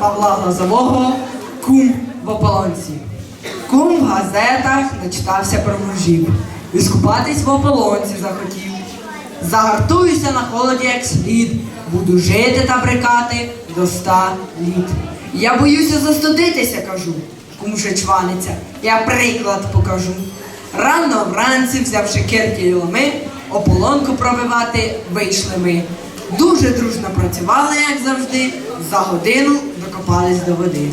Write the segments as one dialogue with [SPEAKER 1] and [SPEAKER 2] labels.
[SPEAKER 1] Павла Глазового Кум в ополонці. Кум в газетах начитався про мужів. І скупатись в ополонці захотів. Загартуюся на холоді як слід, буду жити та брикати до ста літ. Я боюся застудитися, кажу. Кум же чваниться, я приклад покажу. Рано вранці, взявши кирки й ломи, ополонку пробивати вийшли ми. Дуже дружно працювали, як завжди, за годину докопались до води.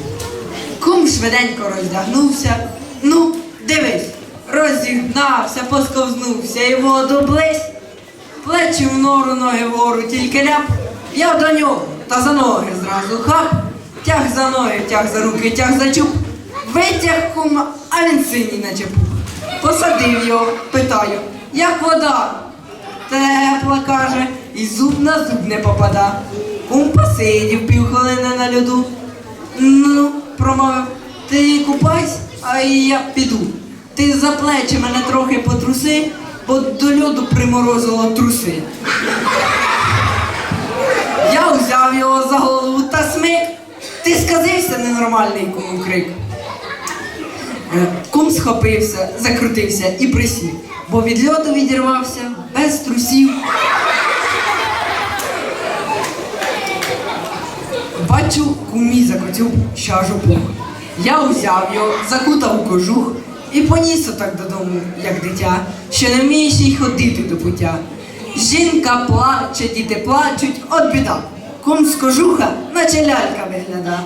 [SPEAKER 1] Кум швиденько роздягнувся. Ну, дивись, розігнався, посковзнувся і воду близь. Плечі в нору, ноги вгору, тільки ляп. Я до нього, та за ноги зразу хап. Тяг за ноги, тяг за руки, тяг за чуб. Витяг кума, а він синій наче пух. Посадив його, питаю, як вода? Тепла каже, і зуб на зуб не попада. Кум посидів півхвилини на льоду. Ну, промовив, ти купайся, а я піду. Ти за плечі мене трохи потруси, бо до льоду приморозило труси. Я взяв його за голову та смик. Ти сказився ненормальний кому крик. Е, Кум схопився, закрутився і присів, бо від льоду відірвався без трусів. Бачу, кумі закотюб щажу пух. Я узяв його, закутав у кожух і поніс отак додому, як дитя, що не вміє ще й ходити до пуття. Жінка плаче, діти плачуть, от біда. Кум з кожуха, наче лялька вигляда.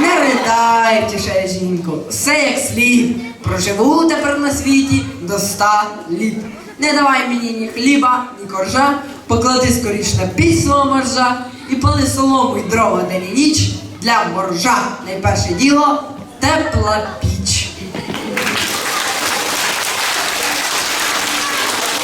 [SPEAKER 1] Не ридай, втішає жінку, все як слід. Проживу тепер на світі до ста літ. Не давай мені ні хліба, ні коржа, поклади скоріш на піч свого моржа і пали солому й дрова день і ніч для моржа. Найперше діло тепла піч.